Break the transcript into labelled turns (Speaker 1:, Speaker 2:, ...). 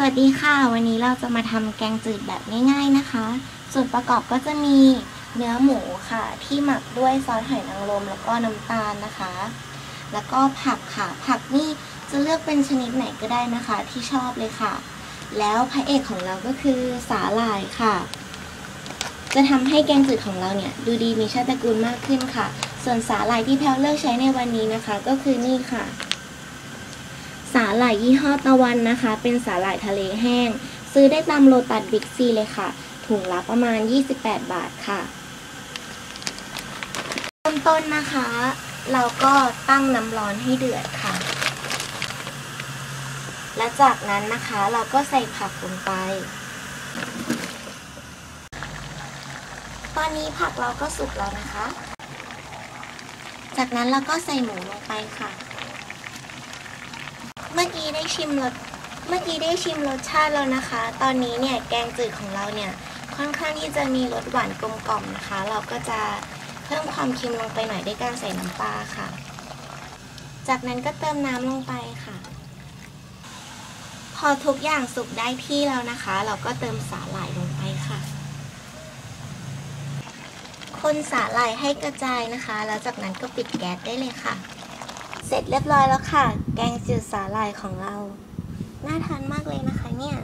Speaker 1: สวัสดีค่ะ วันนี้เราจะมาทำแกงจืดแบบง่าย ๆนะคะ ส่วนประกอบก็จะมีเนื้อหมูค่ะ ที่หมักด้วยซอสหอยนางรมแล้วก็น้ำตาลนะคะ แล้วก็ผักค่ะ ผักนี่จะเลือกเป็นชนิดไหนก็ได้นะคะ ที่ชอบเลยค่ะ แล้วพระเอกของเราก็คือสาหร่ายค่ะ จะทำให้แกงจืดของเราเนี่ย ดูดีมีชาติตระกูลมากขึ้นค่ะ ส่วนสาหร่ายที่แพลวเลือกใช้ในวันนี้นะคะ ก็คือนี่ค่ะาหร่ายยี่ห้อตะวันนะคะ เป็นสาหร่ายทะเลแห้ง ซื้อได้ตามโลตัสบิ๊กซีเลยค่ะ ถุงละประมาณ 28 บาทค่ะเริ่มต้นนะคะ เราก็ตั้งน้ำร้อนให้เดือดค่ะ และจากนั้นนะคะเราก็ใส่ผักลงไป ตอนนี้ผักเราก็สุกแล้วนะคะ จากนั้นเราก็ใส่หมูลงไปค่ะ กี้ได้ชิมรสเมื่อกี้ได้ชิมรสชาติแล้วนะคะ ตอนนี้เนี่ยแกงจืดของเราเนี่ยค่อนข้างที่จะมีรสหวานกลมกล่อมนะคะ เราก็จะเพิ่มความเค็มลงไปหน่อยด้วยการใส่น้ำปลาค่ะ จากนั้นก็เติมน้ำลงไปค่ะ พอทุกอย่างสุกได้ที่แล้วนะคะ เราก็เติมสาหร่ายลงไปค่ะ คนสาหร่ายให้กระจายนะคะ แล้วจากนั้นก็ปิดแก๊สได้เลยค่ะ เสร็จเรียบร้อยแล้วค่ะ แกงจืดสาหร่ายของเรา น่าทานมากเลยนะคะเนี่ย